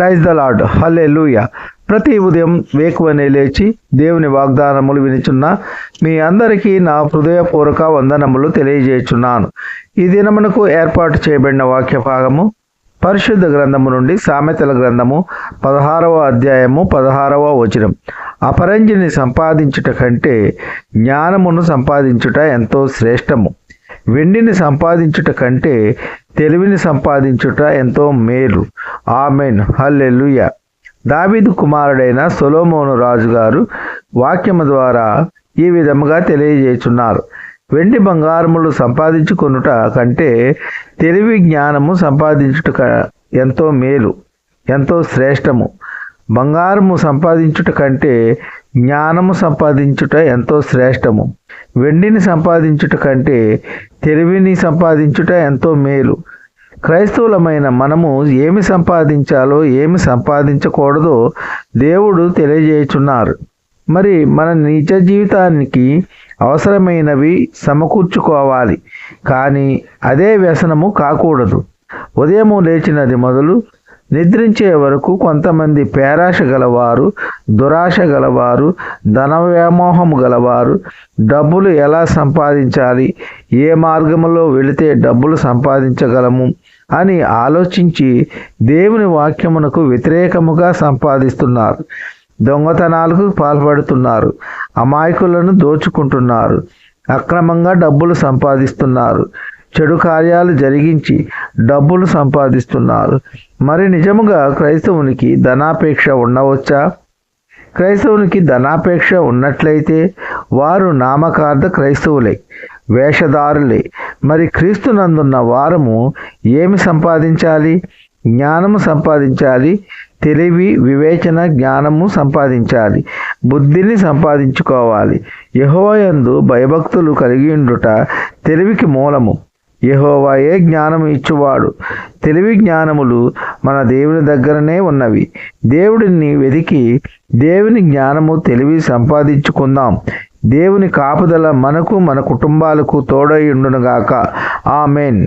Praise the lord హల్లే ప్రతి ఉదయం వేకువనే లేచి దేవుని వాగ్దానములు వినిచున్న మీ అందరికీ నా హృదయపూర్వక వందనములు తెలియజేయుచున్నాను. ఈ దినమునకు ఏర్పాటు చేయబడిన వాక్య భాగము పరిశుద్ధ గ్రంథము నుండి సామెతల గ్రంథము పదహారవ అధ్యాయము పదహారవ వచనం. అపరంజిని సంపాదించుట కంటే జ్ఞానమును సంపాదించుట ఎంతో శ్రేష్టము. వెండిని సంపాదించుట కంటే తెలివిని సంపాదించుట ఎంతో మేలు. ఆమెన్. హల్లెలూయ. దావీదు కుమారుడైన సొలోమోను రాజు గారు వాక్యము ద్వారా ఈ విధముగా తెలియజేస్తున్నారు వెండి బంగారములు సంపాదించుకొనుట కంటే తెలివి జ్ఞానము సంపాదించుట ఎంతో మేలు ఎంతో శ్రేష్టము. బంగారము సంపాదించుట కంటే జ్ఞానము సంపాదించుట ఎంతో శ్రేష్టము. వెండిని సంపాదించుట కంటే తెలివిని సంపాదించుట ఎంతో మేలు. క్రైస్తవులమైన మనము ఏమి సంపాదించాలో ఏమి సంపాదించకూడదో దేవుడు తెలియజేయుచున్నారు. మరి మన నిజ జీవితానికి అవసరమైనవి సమకూర్చుకోవాలి. కానీ అదే వ్యసనము కాకూడదు. ఉదయము లేచినది మొదలు నిద్రించే వరకు కొంతమంది పేరాశ గలవారు దురాశ గలవారు ధన వ్యామోహము గలవారు డబ్బులు ఎలా సంపాదించాలి ఏ మార్గములో వెళితే డబ్బులు సంపాదించగలము అని ఆలోచించి దేవుని వాక్యమునకు వ్యతిరేకముగా సంపాదిస్తున్నారు. దొంగతనాలకు పాల్పడుతున్నారు. అమాయకులను దోచుకుంటున్నారు. అక్రమంగా డబ్బులు సంపాదిస్తున్నారు. చెడు కార్యాలు జరిగించి డబ్బులు సంపాదిస్తున్నారు. మరి నిజముగా క్రైస్తవునికి ధనాపేక్ష ఉండవచ్చా? క్రైస్తవునికి ధనాపేక్ష ఉన్నట్లయితే వారు నామకార్థ క్రైస్తవులే వేషధారులే. మరి క్రీస్తునందున్న వారము ఏమి సంపాదించాలి? జ్ఞానము సంపాదించాలి తెలివి వివేచన జ్ఞానము సంపాదించాలి బుద్ధిని సంపాదించుకోవాలి. యహోయందు భయభక్తులు కలిగి ఉండుట తెలివికి మూలము. యహోవాయే జ్ఞానము ఇచ్చువాడు. తెలివి జ్ఞానములు మన దేవుని దగ్గరనే ఉన్నవి. దేవుడిని వెతికి దేవుని జ్ఞానము తెలివి సంపాదించుకుందాం. దేవుని కాపుదల మనకు మన కుటుంబాలకు తోడై ఉండునుగాక. ఆమెన్.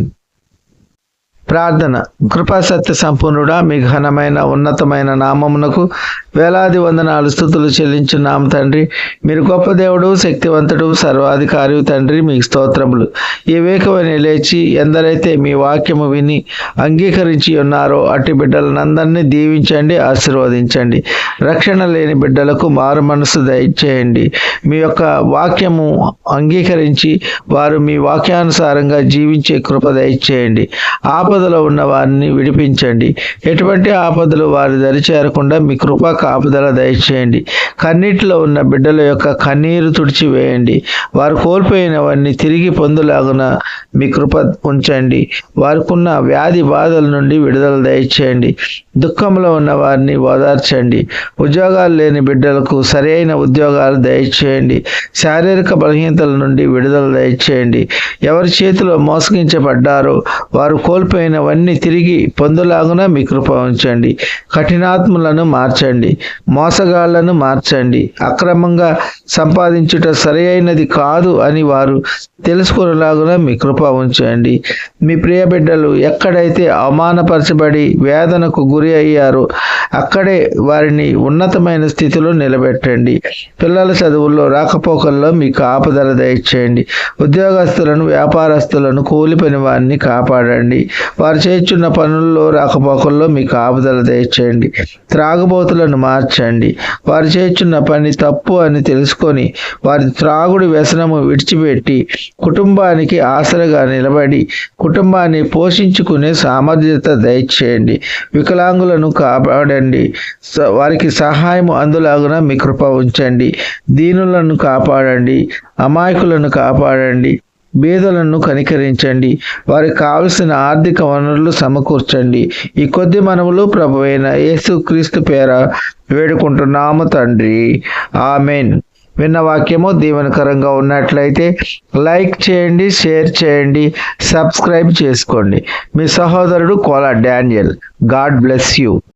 ప్రార్థన. కృపా సత్య సంపూర్ణుడా మీ ఘనమైన ఉన్నతమైన నామమునకు వేలాది వందనాలు స్థుతులు చెల్లించున్నాం తండ్రి. మీరు గొప్ప దేవుడు శక్తివంతుడు సర్వాధికారి తండ్రి మీకు స్తోత్రములు. ఈ వేకవని లేచి ఎందరైతే మీ వాక్యము విని అంగీకరించి ఉన్నారో అట్టి బిడ్డలనందరినీ దీవించండి ఆశీర్వదించండి. రక్షణ లేని బిడ్డలకు మారు మనసు దయచేయండి. మీ యొక్క వాక్యము అంగీకరించి వారు మీ వాక్యానుసారంగా జీవించే కృప దయచేయండి. ఆపదలో ఉన్న వారిని విడిపించండి. ఎటువంటి ఆపదలు వారి దరి చేరకుండా మీ కృపా కాపుదల దయచేయండి. కన్నీటిలో ఉన్న బిడ్డల యొక్క కన్నీరు తుడిచివేయండి. వారు కోల్పోయినవన్నీ తిరిగి పొందులాగున మీ కృప ఉంచండి. వారికున్న వ్యాధి బాధల నుండి విడుదల దయచేయండి. దుఃఖంలో ఉన్న వారిని ఓదార్చండి. ఉద్యోగాలు లేని బిడ్డలకు సరైన ఉద్యోగాలు దయచేయండి. శారీరక బలహీనతల నుండి విడుదల దయచేయండి. ఎవరి చేతిలో మోసగించబడ్డారో వారు కోల్పోయిన కోల్పోయినవన్నీ తిరిగి పొందులాగున మీ కృప ఉంచండి. కఠినాత్ములను మార్చండి. మోసగాళ్ళను మార్చండి. అక్రమంగా సంపాదించుట సరైనది కాదు అని వారు తెలుసుకునేలాగున మీ కృప ఉంచండి. మీ ప్రియ బిడ్డలు ఎక్కడైతే అవమానపరచబడి వేదనకు గురి అయ్యారో అక్కడే వారిని ఉన్నతమైన స్థితిలో నిలబెట్టండి. పిల్లల చదువుల్లో రాకపోకల్లో మీకు ఆపదల దయచేయండి. ఉద్యోగస్తులను వ్యాపారస్తులను కూలి పని వారిని కాపాడండి. వారు చేస్తున్న పనుల్లో రాకపోకల్లో మీకు కాపుదల దయచేయండి. త్రాగుబోతులను మార్చండి. వారు చేస్తున్న పని తప్పు అని తెలుసుకొని వారి త్రాగుడి వ్యసనము విడిచిపెట్టి కుటుంబానికి ఆసరగా నిలబడి కుటుంబాన్ని పోషించుకునే సామర్థ్యత దయచేయండి. వికలాంగులను కాపాడండి. వారికి సహాయం అందులాగున మీ కృప ఉంచండి. దీనులను కాపాడండి. అమాయకులను కాపాడండి. బీదలను కనికరించండి. వారికి కావలసిన ఆర్థిక వనరులు సమకూర్చండి. ఈ కొద్ది మనములు ప్రభు అయిన యేసుక్రీస్తు పేర వేడుకుంటున్నాము తండ్రి. ఆమెన్. విన్న వాక్యము దీవెనకరంగా ఉన్నట్లయితే లైక్ చేయండి షేర్ చేయండి సబ్స్క్రైబ్ చేసుకోండి. మీ సహోదరుడు Kola Daniel. God bless you.